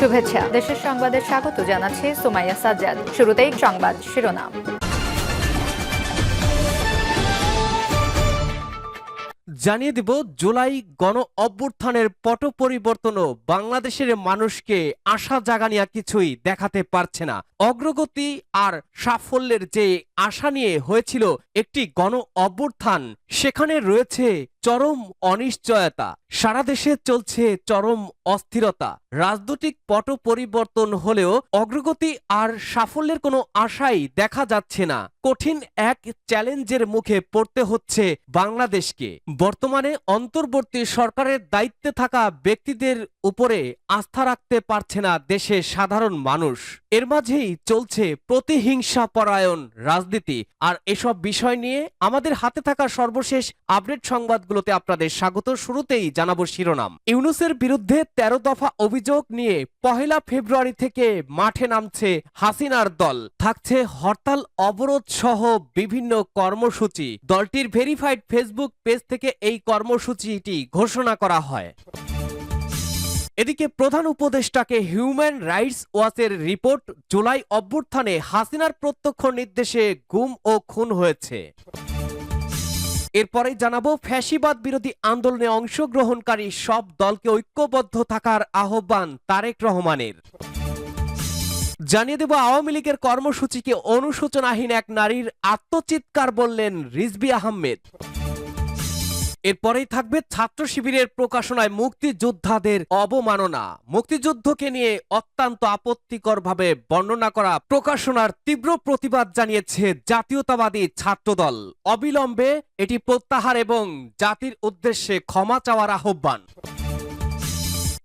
শুভেচ্ছা। দেশের সংবাদে স্বাগত জানাচ্ছি সুমাইয়া সাজ্জাদ। শুরুতেই সংবাদ শিরোনাম। জানিয়ে দিব, জুলাই গণ অভ্যুত্থানের পট পরিবর্তনও বাংলাদেশের মানুষকে আশা জাগানিয়া কিছুই দেখাতে পারছে না। অগ্রগতি আর সাফল্যের যে আশা নিয়ে হয়েছিল একটি গণ অভ্যুত্থান, সেখানে রয়েছে চরম অনিশ্চয়তা। সারা দেশে চলছে চরম অস্থিরতা। রাজনৈতিক পট পরিবর্তন হলেও অগ্রগতি আর সাফল্যের কোনো আশাই দেখা যাচ্ছে না। কঠিন এক চ্যালেঞ্জের মুখে পড়তে হচ্ছে বাংলাদেশকে। বর্তমানে অন্তর্বর্তী সরকারের দায়িত্বে থাকা ব্যক্তিদের উপরে আস্থা রাখতে পারছে না দেশের সাধারণ মানুষ। এর মাঝেই চলছে প্রতিহিংসা পরায়ণ রাজনীতি। আর এসব বিষয় নিয়ে আমাদের হাতে থাকা সর্বশেষ আপডেট সংবাদগুলোতে আপনাদের স্বাগত। শুরুতেই জানাব শিরোনাম। ইউনুসের বিরুদ্ধে তেরো দফা অভিযোগ নিয়ে পহেলা ফেব্রুয়ারি থেকে মাঠে নামছে হাসিনার দল। থাকছে হরতাল, অবরোধ সহ বিভিন্ন কর্মসূচি। দলটির ভেরিফাইড ফেসবুক পেজ থেকে এই কর্মসূচিটি ঘোষণা করা হয়। এদিকে প্রধান উপদেষ্টাকে হিউম্যান রাইটস ওয়াচের রিপোর্ট জুলাই অভ্যুত্থানে হাসিনার প্রত্যক্ষ নির্দেশে গুম ও খুন হয়েছে। এরপরেই জানাব, ফ্যাসিবাদ বিরোধী আন্দোলনে অংশগ্রহণকারী সব দলকে ঐক্যবদ্ধ থাকার আহ্বান তারেক রহমানের। জানিয়ে দেব, আওয়ামী লীগের কর্মসূচিকে অনুশোচনাহীন এক নারীর আত্মচিৎকার বললেন রিজবি আহমেদ। এরপরেই থাকবে ছাত্র শিবিরের প্রকাশনায় মুক্তিযোদ্ধাদের অবমাননা। মুক্তিযুদ্ধকে নিয়ে অত্যন্ত আপত্তিকরভাবে বর্ণনা করা, প্রকাশনার তীব্র প্রতিবাদ জানিয়েছে জাতীয়তাবাদী ছাত্রদল। অবিলম্বে এটি প্রত্যাহার এবং জাতির উদ্দেশ্যে ক্ষমা চাওয়ার আহ্বান।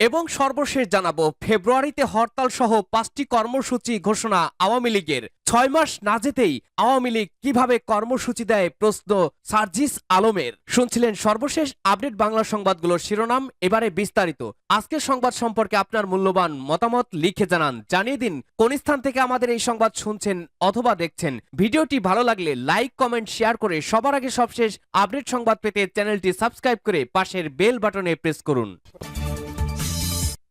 এবং সর্বশেষ জানাব, ফেব্রুয়ারিতে হরতাল সহ পাঁচটি কর্মসূচি ঘোষণা আওয়ামী লীগের। ছয় মাস না যেতেই আওয়ামী লীগ কীভাবে কর্মসূচি দেয় প্রশ্ন সার্জিস আলমের। শুনছিলেন সর্বশেষ আপডেট বাংলা সংবাদগুলোর শিরোনাম, এবারে বিস্তারিত। আজকের সংবাদ সম্পর্কে আপনার মূল্যবান মতামত লিখে জানান। জানিয়ে দিন, কোন স্থান থেকে আমাদের এই সংবাদ শুনছেন অথবা দেখছেন। ভিডিওটি ভালো লাগলে লাইক, কমেন্ট, শেয়ার করে সবার আগে সবশেষ আপডেট সংবাদ পেতে চ্যানেলটি সাবস্ক্রাইব করে পাশের বেল বাটনে প্রেস করুন।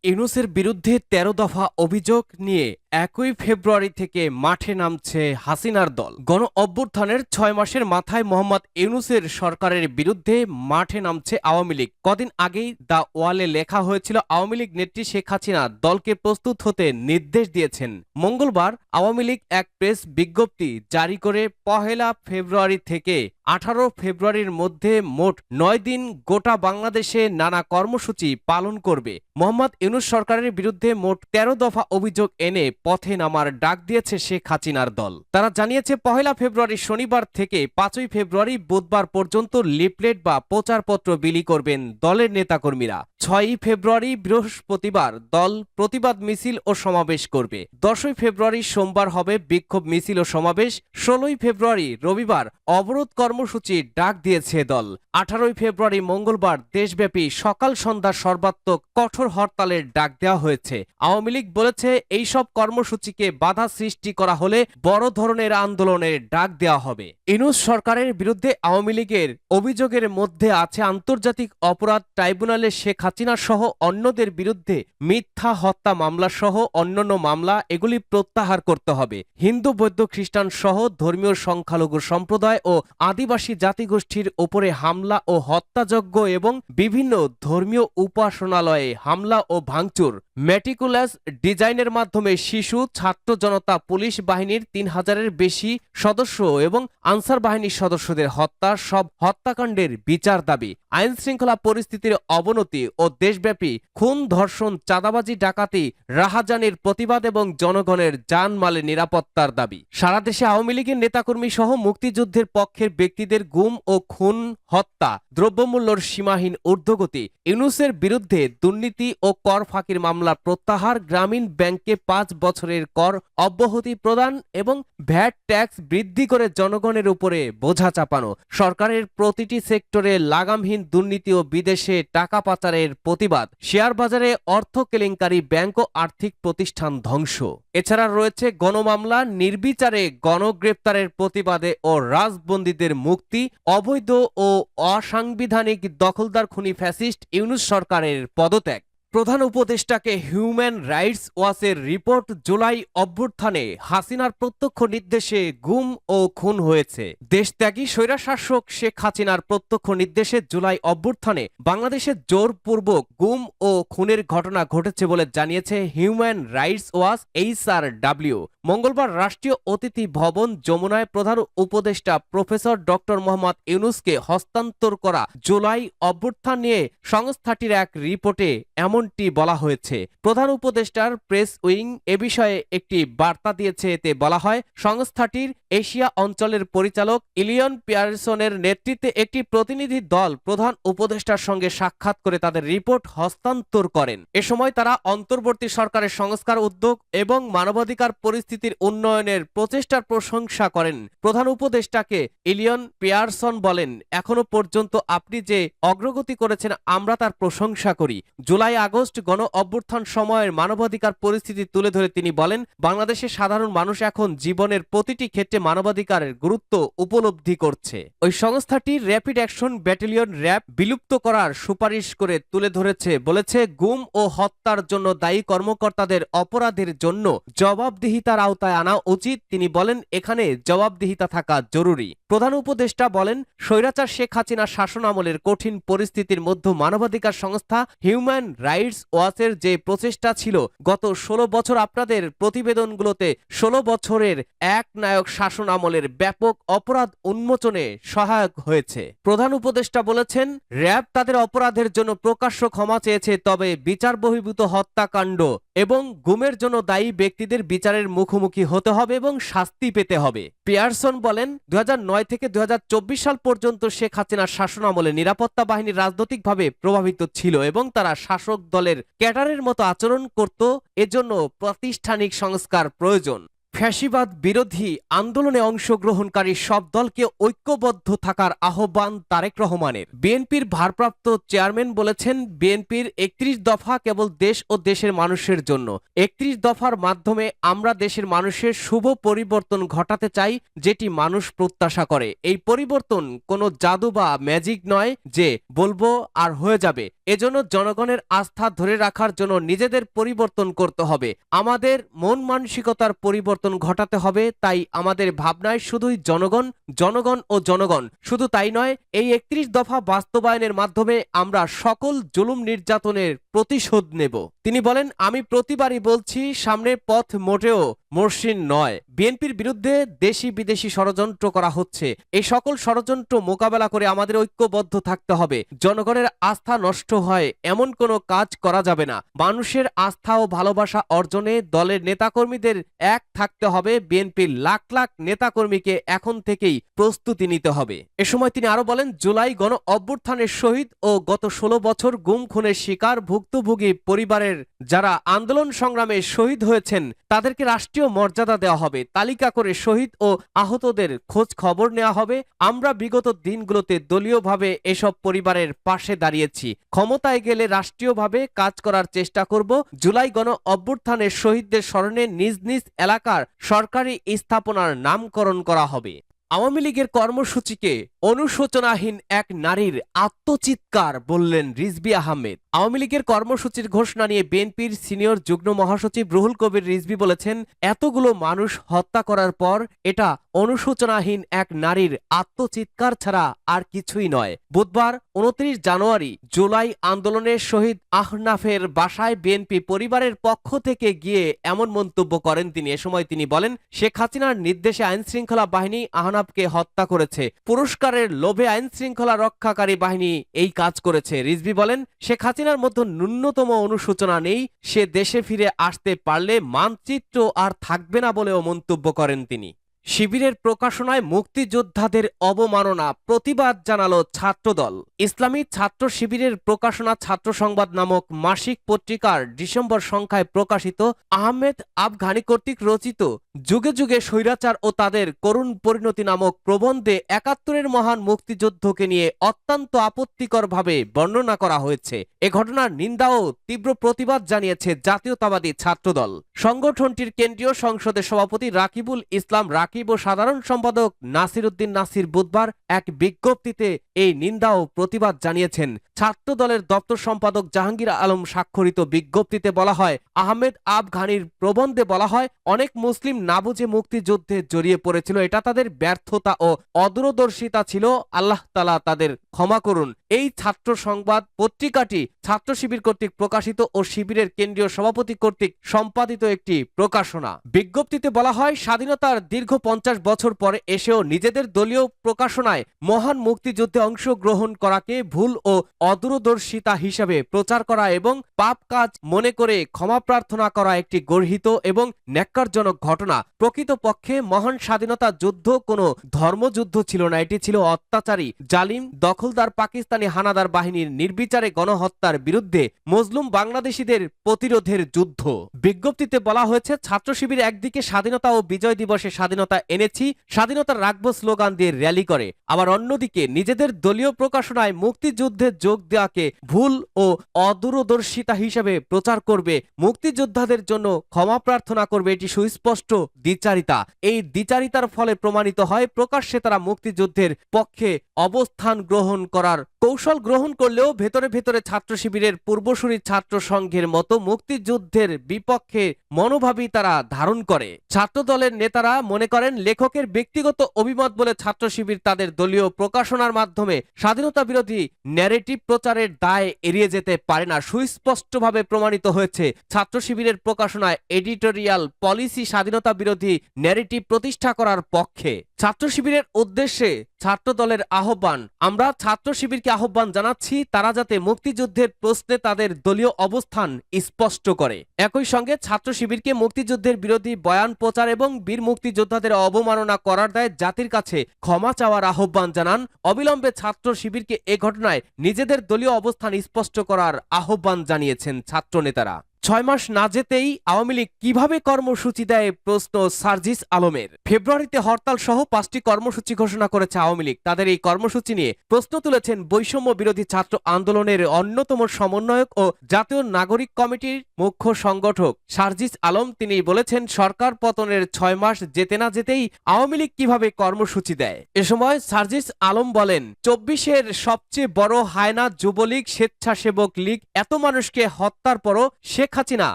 ইউনুসের বিরুদ্ধে তেরো দফা অভিযোগ নিয়ে একই ফেব্রুয়ারি থেকে মাঠে নামছে হাসিনার দল। গণ অভ্যুত্থানের ছয় মাসের মাথায় মোহাম্মদ ইউনুসের সরকারের বিরুদ্ধে মাঠে নামছে আওয়ামী লীগ। কদিন আগেই দ্য ওয়ালে লেখা হয়েছিল, আওয়ামী লীগ নেত্রী শেখ হাসিনা দলকে প্রস্তুত হতে নির্দেশ দিয়েছেন। মঙ্গলবার আওয়ামী লীগ এক প্রেস বিজ্ঞপ্তি জারি করে, পহেলা ফেব্রুয়ারি থেকে আঠারো ফেব্রুয়ারির মধ্যে মোট নয় দিন গোটা বাংলাদেশে নানা কর্মসূচি পালন করবে। মোহাম্মদ ইউনুস সরকারের বিরুদ্ধে মোট তেরো দফা অভিযোগ এনে পথে নামার ডাক দিয়েছে শেখ হাসিনার দল। তারা জানিয়েছে, পহেলা ফেব্রুয়ারি শনিবার থেকে পাঁচই ফেব্রুয়ারি বুধবার পর্যন্ত লিফলেট বা প্রচারপত্র বিলি করবেন দলের নেতাকর্মীরা। ছয়ই ফেব্রুয়ারি বৃহস্পতিবার দল প্রতিবাদ মিছিল ও সমাবেশ করবে। দশই ফেব্রুয়ারি সোমবার হবে বিক্ষোভ মিছিল ও সমাবেশ। ষোলোই ফেব্রুয়ারি রবিবার অবরোধ কর্মসূচি ডাক দিয়েছে দল। আঠারোই ফেব্রুয়ারি মঙ্গলবার দেশব্যাপী সকাল সন্ধ্যা সর্বাত্মক কঠোর হরতালের ডাক দেওয়া হয়েছে। আওয়ামী লীগ বলেছে এই সব কর্মসূচিকে বাধা সৃষ্টি করা হলে বড় ধরনের আন্দোলনের ডাক দেওয়া হবে। ইনুস সরকারের বিরুদ্ধে আওয়ামী লীগের অভিযোগের মধ্যে আছে আন্তর্জাতিক অপরাধ ট্রাইব্যুনালে শেখ হাসিনা সহ অন্যদের বিরুদ্ধে মিথ্যা হত্যা মামলা সহ অন্যান্য মামলা এগুলি প্রত্যাহার করতে হবে। হিন্দু, বৌদ্ধ, খ্রিস্টান সহ ধর্মীয় সংখ্যালঘু সম্প্রদায় ও আদিবাসী জাতিগোষ্ঠীর ওপরে হামলা ও হত্যাযজ্ঞ এবং বিভিন্ন ধর্মীয় উপাসনালয়ে হামলা ও ভাঙচুর। মেটিকুলাস ডিজাইনের মাধ্যমে শিশু, ছাত্র জনতা, পুলিশ বাহিনীর তিন হাজারের বেশি সদস্য এবং আনসার বাহিনীর সদস্যদের হত্যা সব হত্যাকাণ্ডের বিচার দাবি। আইন শৃঙ্খলা পরিস্থিতির অবনতি ও দেশব্যাপী খুন, ধর্ষণ, চাঁদাবাজি, ডাকাতি, রাহাজানির প্রতিবাদ এবং জনগণের জানমালের নিরাপত্তার দাবি। সারা দেশে আওয়ামী লীগের নেতাকর্মী সহ মুক্তিযুদ্ধের পক্ষের ব্যক্তিদের গুম ও খুন, হত্যা দ্রব্যমূল্যর সীমাহীন ঊর্ধ্বগতি, ইউনুসের বিরুদ্ধে দুর্নীতি ও কর ফাঁকির মামলা প্রত্যাহার গ্রামীণ ব্যাংকে পাঁচ বছরের কর অব্যাহতি প্রদান এবং ভ্যাট ট্যাক্স বৃদ্ধি করে জনগণের উপরে বোঝা চাপানো। সরকারের প্রতিটি সেক্টরে লাগামহীন দুর্নীতি ও বিদেশে টাকা পাচারের প্রতিবাদ। শেয়ার বাজারে অর্থ কেলেঙ্কারি ব্যাংক ও আর্থিক প্রতিষ্ঠান ধ্বংস। এছাড়া রয়েছে গণমামলা, নির্বিচারে গণগ্রেপ্তারের প্রতিবাদে ও রাজবন্দীদের মুক্তি, অবৈধ ও অসাংবিধানিক দখলদার খুনি ফ্যাসিস্ট ইউনুস সরকারের পদত্যাগ। প্রধান উপদেষ্টাকে হিউম্যান রাইটস ওয়াচের রিপোর্ট জুলাই অভ্যুত্থানে হাসিনার প্রত্যক্ষ নির্দেশে গুম ও খুন হয়েছে। দেশত্যাগী স্বৈরাশাসক শেখ হাসিনার প্রত্যক্ষ নির্দেশে জুলাই অভ্যুত্থানে বাংলাদেশে জোরপূর্বক গুম ও খুনের ঘটনা ঘটেছে বলে জানিয়েছে human rights watch HR W. মঙ্গলবার রাষ্ট্রীয় অতিথি ভবন যমুনায় প্রধান উপদেষ্টা প্রফেসর ডক্টর মোহাম্মদ ইউনুসকে হস্তান্তর করা জুলাই অভ্যুত্থান নিয়ে সংস্থাটির এক রিপোর্টে এমনটি বলা হয়েছে। প্রধান উপদেষ্টার প্রেস উইং এ বিষয়ে একটি বার্তা দিয়েছে এতে বলা হয়, সংস্থাটির এশিয়া অঞ্চলের পরিচালক ইলিয়ন পিয়ারসনের নেতৃত্বে একটি প্রতিনিধি দল প্রধান উপদেষ্টার সঙ্গে সাক্ষাৎ করে তাদের রিপোর্ট হস্তান্তর করেন। এ সময় তারা অন্তর্বর্তী সরকারের সংস্কার উদ্যোগ এবং মানবাধিকার পরিস্থিতির উন্নয়নের প্রচেষ্টার প্রশংসা করেন। প্রধান উপদেষ্টাকে ইলিয়ন পিয়ারসন বলেন, এখনও পর্যন্ত আপনি যে অগ্রগতি করেছেন, আমরা তার প্রশংসা করি। জুলাই আগস্ট গণ অভ্যুত্থান সময়ের মানবাধিকার পরিস্থিতি তুলে ধরে তিনি বলেন, বাংলাদেশের সাধারণ মানুষ এখন জীবনের প্রতিটি ক্ষেত্রে মানবাধিকারের গুরুত্ব উপলব্ধি করছে। ওই সংস্থাটি র্যাপিড অ্যাকশন ব্যাটালিয়ন র্যাব বিলুপ্ত করার সুপারিশ করে তুলে ধরেছে, বলেছে, গুম ও হত্যার জন্য দায়ী কর্মকর্তাদের অপরাধের জন্য জবাবদিহিতার আওতায় আনা উচিত। তিনি বলেন, এখানে জবাবদিহিতা থাকা জরুরি। প্রধান উপদেষ্টা বলেন, স্বৈরাচার শেখ হাসিনা শাসন আমলের কঠিন পরিস্থিতির মধ্যে মানবাধিকার সংস্থা হিউম্যান রাইটস ওয়াচের যে প্রচেষ্টা ছিল, গত ষোলো বছর আপনাদের প্রতিবেদনগুলোতে ষোলো বছরের এক নায়ক শাসন আমলের ব্যাপক অপরাধ উন্মোচনে সহায়ক হয়েছে। প্রধান উপদেষ্টা বলেছেন, র্যাব তাদের অপরাধের জন্য প্রকাশ্য ক্ষমা চেয়েছে, তবে বিচার বহির্ভূত হত্যাকাণ্ড এবং গুমের জন্য দায়ী ব্যক্তিদের বিচারের মুখোমুখি হতে হবে এবং শাস্তি পেতে হবে। পিয়ারসন বলেন দু হাজার নয় থেকে দু হাজার চব্বিশ সাল পর্যন্ত শেখ হাসিনার শাসন আমলে নিরাপত্তা বাহিনী রাজনৈতিকভাবে প্রভাবিত ছিল এবং তারা শাসক দলের ক্যাটারের মতো আচরণ করত, এজন্য প্রাতিষ্ঠানিক সংস্কার প্রয়োজন। ফ্যাসিবাদ বিরোধী আন্দোলনে অংশগ্রহণকারী সব দলকে ঐক্যবদ্ধ থাকার আহ্বান তারেক রহমানের। বিএনপির ভারপ্রাপ্ত চেয়ারম্যান বলেছেন, বিএনপির একত্রিশ দফা কেবল দেশ ও দেশের মানুষের জন্য। একত্রিশ দফার মাধ্যমে আমরা দেশের মানুষের শুভ পরিবর্তন ঘটাতে চাই, যেটি মানুষ প্রত্যাশা করে। এই পরিবর্তন কোনো জাদু বা ম্যাজিক নয় যে বলব আর হয়ে যাবে। এজন্য জনগণের আস্থা ধরে রাখার জন্য নিজেদের পরিবর্তন করতে হবে। আমাদের মন মানসিকতার পরিবর্তন ঘটাতে হবে, তাই আমাদের ভাবনায় শুধুই জনগণ জনগণ ও জনগণ। শুধু তাই নয়, এই একত্রিশ দফা বাস্তবায়নের মাধ্যমে আমরা সকল জুলুম নির্যাতনের প্রতিশোধ নেব। তিনি বলেন, আমি প্রতিবারই বলছি, সামনের পথ মোটেও মসৃণ নয়। বিএনপির বিরুদ্ধে দেশি বিদেশি ষড়যন্ত্র করা হচ্ছে। এই সকল ষড়যন্ত্র মোকাবেলা করে আমাদের ঐক্যবদ্ধ থাকতে হবে। জনগণের আস্থা নষ্ট হয়, এমন কোনো কাজ করা যাবে না। মানুষের আস্থা ও ভালোবাসা অর্জনে দলের নেতাকর্মীদের এক থাকতে হবে। বিএনপির লাখ লাখ নেতাকর্মীকে এখন থেকেই প্রস্তুতি নিতে হবে। এ সময় তিনি আরও বলেন, জুলাই গণ অভ্যুত্থানের শহীদ ও গত ষোলো বছর গুম খুনের শিকার ভুক্তভোগী পরিবারের যারা আন্দোলন সংগ্রামে শহীদ হয়েছেন, তাদেরকে রাষ্ট্রীয় মর্যাদা দেওয়া হবে। তালিকা করে শহীদ ও আহতদের খোঁজ খবর নেওয়া হবে। আমরা বিগত দিনগুলোতে দলীয়ভাবে এসব পরিবারের পাশে দাঁড়িয়েছি। ক্ষমতায় গেলে রাষ্ট্রীয়ভাবে কাজ করার চেষ্টা করব। জুলাই গণ অভ্যুত্থানের শহীদদের স্মরণে নিজ নিজ এলাকার সরকারি স্থাপনার নামকরণ করা হবে। আওয়ামী লীগের কর্মসূচিকে অনুশোচনাহীন এক নারীর আত্মচিৎকার বললেন রিজবি আহমেদ। আওয়ামী লীগের কর্মসূচির ঘোষণা নিয়ে বিএনপির সিনিয়র যুগ্ম মহাসচিব রুহুল কবির রিজবি বলেছেন, এতগুলো মানুষ হত্যা করার পর এটা অনুশোচনাহীন এক নারীর আত্মচিৎকার ছাড়া আর কিছুই নয়। বুধবার, উনত্রিশ জানুয়ারি, জুলাই আন্দোলনের শহীদ আহনাফের বাসায় বিএনপি পরিবারের পক্ষ থেকে গিয়ে এমন মন্তব্য করেন তিনি। এ সময় তিনি বলেন, শেখ হাসিনার নির্দেশে আইনশৃঙ্খলা বাহিনী বাহিনী আহনাফকে হত্যা করেছে। পুরস্কারের লোভে আইন শৃঙ্খলা রক্ষাকারী বাহিনী এই কাজ করেছে। রিজবি বলেন, শেখ হাসিনার মধ্যে ন্যূনতম অনুশোচনা নেই। সে দেশে ফিরে আসতে পারলে মানচিত্র আর থাকবে না বলেও মন্তব্য করেন তিনি। শিবিরের প্রকাশনায় মুক্তিযোদ্ধাদের অবমাননা, প্রতিবাদ জানালো ছাত্রদল। ইসলামী ছাত্র শিবিরের প্রকাশনা ছাত্র সংবাদ নামক মাসিক পত্রিকার ডিসেম্বর সংখ্যায় প্রকাশিত আহমেদ আফগানি কর্তৃক রচিত যুগে যুগে স্বৈরাচার ও তাদের করুণ পরিণতি নামক প্রবন্ধে একাত্তরের মহান মুক্তিযুদ্ধকে নিয়ে অত্যন্ত আপত্তিকরভাবে বর্ণনা করা হয়েছে। এ ঘটনার নিন্দা ও তীব্র প্রতিবাদ জানিয়েছে জাতীয়তাবাদী ছাত্রদল। সংগঠনটির কেন্দ্রীয় সংসদের সভাপতি রাকিবুল ইসলাম রাকিব সাকিব ও সাধারণ সম্পাদক নাসির উদ্দিন নাসির বুধবার এক বিজ্ঞপ্তিতে এই নিন্দা ও প্রতিবাদ জানিয়েছেন। ছাত্র দলের দপ্তর সম্পাদক জাহাঙ্গীর আলম স্বাক্ষরিত বিজ্ঞপ্তিতে বলা হয়, আহমেদ আব ঘানির প্রবন্ধে বলা হয়, অনেক মুসলিম না বুঝে মুক্তিযুদ্ধে জড়িয়ে পড়েছিল, এটা তাদের ব্যর্থতা ও অদূরদর্শিতা ছিল, আল্লাহ তালা তাদের ক্ষমা করুন। এই ছাত্র সংবাদ পত্রিকাটি ছাত্র শিবির কর্তৃক প্রকাশিত ও শিবিরের কেন্দ্রীয় সভাপতি কর্তৃক সম্পাদিত একটি প্রকাশনা। বিজ্ঞপ্তিতে বলা হয়, স্বাধীনতার দীর্ঘ পঞ্চাশ বছর পরে এসেও নিজেদের দলীয় প্রকাশনায় মহান মুক্তিযুদ্ধে অংশগ্রহণ করাকে ভুল ও অদূরদর্শিতা হিসাবে প্রচার করা এবং পাপ কাজ মনে করে ক্ষমা প্রার্থনা করা একটি গর্হিত এবং ন্যাক্কারজনক ঘটনা। প্রকৃতপক্ষে মহান স্বাধীনতা যুদ্ধ কোনো ধর্মযুদ্ধ ছিল না, এটি ছিল অত্যাচারী, জালিম, দখলদার পাকিস্তানি হানাদার বাহিনীর নির্বিচারে গণহত্যার বিরুদ্ধে মজলুম বাংলাদেশিদের প্রতিরোধের যুদ্ধ। বিজ্ঞপ্তিতে বলা হয়েছে ছাত্র শিবির একদিকে স্বাধীনতা ও বিজয় দিবসে স্বাধীনতা এনেছি স্বাধীনতা রাখব স্লোগান দিয়ে র্যালি করে। আবার অন্যদিকে নিজেদের দলীয় প্রকাশনায় মুক্তিযুদ্ধে যোগ দেওয়াকে ভুল ও অদূরদর্শিতা হিসেবে প্রচার করবে, মুক্তিযোদ্ধাদের জন্য ক্ষমা প্রার্থনা করবে এটি সুস্পষ্ট দ্বিচারিতা। এই দ্বিচারিতার ফলে প্রমাণিত হয়, প্রকাশ্যে তারা মুক্তিযুদ্ধের পক্ষে অবস্থান গ্রহণ করার কৌশল গ্রহণ করলেও ভেতরে ভেতরে ছাত্র শিবিরের পূর্বসূরি ছাত্র সংঘের মতো মুক্তিযুদ্ধের বিপক্ষে মনোভাবই তারা ধারণ করে। ছাত্র দলের নেতারা মনে করেন লেখকের ব্যক্তিগত অভিমত বলে ছাত্র শিবির তাদের দলীয় প্রকাশনার মাধ্যমে স্বাধীনতা বিরোধী ন্যারেটিভ প্রচারের দায় এড়িয়ে যেতে পারে না। সুস্পষ্টভাবে প্রমাণিত হয়েছে ছাত্র শিবিরের প্রকাশনায় এডিটোরিয়াল পলিসি স্বাধীনতা বিরোধী ন্যারেটিভ প্রতিষ্ঠা করার পক্ষে। ছাত্র শিবিরের উদ্দেশ্যে ছাত্র দলের আহ্বান। আমরা ছাত্র শিবিরকে আহ্বান জানাচ্ছি, তারা যাতে মুক্তিযুদ্ধের প্রশ্নে তাদের দলীয় অবস্থান স্পষ্ট করে। একই সঙ্গে ছাত্র শিবিরকে মুক্তিযুদ্ধের বিরোধী বয়ান, প্রচার এবং বীর মুক্তিযোদ্ধাদের অবমাননা করার দায় জাতির কাছে ক্ষমা চাওয়ার আহ্বান জানান। অবিলম্বে ছাত্র শিবিরকে এ ঘটনায় নিজেদের দলীয় অবস্থান স্পষ্ট করার আহ্বান জানিয়েছেন ছাত্র নেতারা ছয় মাস না যেতেই আওয়ামী লীগ কীভাবে কর্মসূচি দেয় প্রশ্ন সার্জিস আলমের। ফেব্রুয়ারিতে হরতাল সহ পাঁচটি কর্মসূচি ঘোষণা করেছে আওয়ামী লীগ। তাদের এই কর্মসূচি নিয়ে প্রশ্ন তুলেছেন বৈষম্য বিরোধী ছাত্র আন্দোলনের অন্যতম সমন্বয়ক ও জাতীয় নাগরিক কমিটির মুখ্য সংগঠক। সার্জিস আলম তিনি বলেছেন, সরকার পতনের ছয় মাস যেতে না যেতেই আওয়ামী লীগ কীভাবে কর্মসূচি দেয়। এ সময় সার্জিস আলম বলেন, চব্বিশের সবচেয়ে বড় হায়না যুবলীগ স্বেচ্ছাসেবক লীগ এত মানুষকে হত্যার পরও শেখ হাসিনা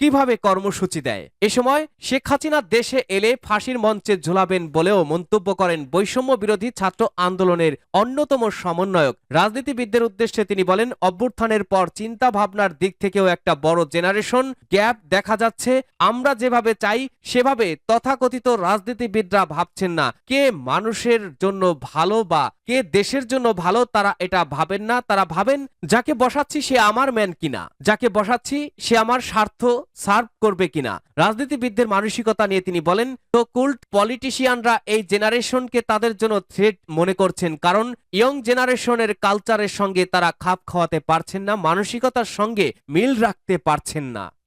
কীভাবে কর্মসূচি দেয়? এ সময় শেখ হাসিনা দেশে এলে ফাঁসির মঞ্চে ঝুলাবেন বলেও মন্তব্য করেন বৈষম্য বিরোধী ছাত্র আন্দোলনের অন্যতম সমন্বয়ক। রাজনীতিবিদদের উদ্দেশ্যে তিনি বলেন, অভ্যুত্থানের পর চিন্তা ভাবনার দিক থেকেও একটা বড় জেনারেশন গ্যাপ দেখা যাচ্ছে। আমরা যেভাবে চাই, সেভাবে তথাকথিত রাজনীতিবিদরা ভাবছেন না। কে মানুষের জন্য ভালো বা কে দেশের জন্য ভালো, তারা এটা ভাবেন না। তারা ভাবেন, যাকে বসাচ্ছি সে আমার ম্যান কিনা। যাকে বসাচ্ছি সে আমার স্বার্থ সার্ভ করবে কিনা? রাজনীতিবিদদের মানসিকতা নিয়ে তিনি বলেন তো কুল্ট পলিটিশিয়ানরা এই জেনারেশনকে তাদের জন্য থ্রেট মনে করছেন, কারণ ইয়ং জেনারেশনের কালচারের সঙ্গে তারা খাপ খাওয়াতে পারছেন না, মানসিকতার সঙ্গে মিল রাখতে পারছেন না।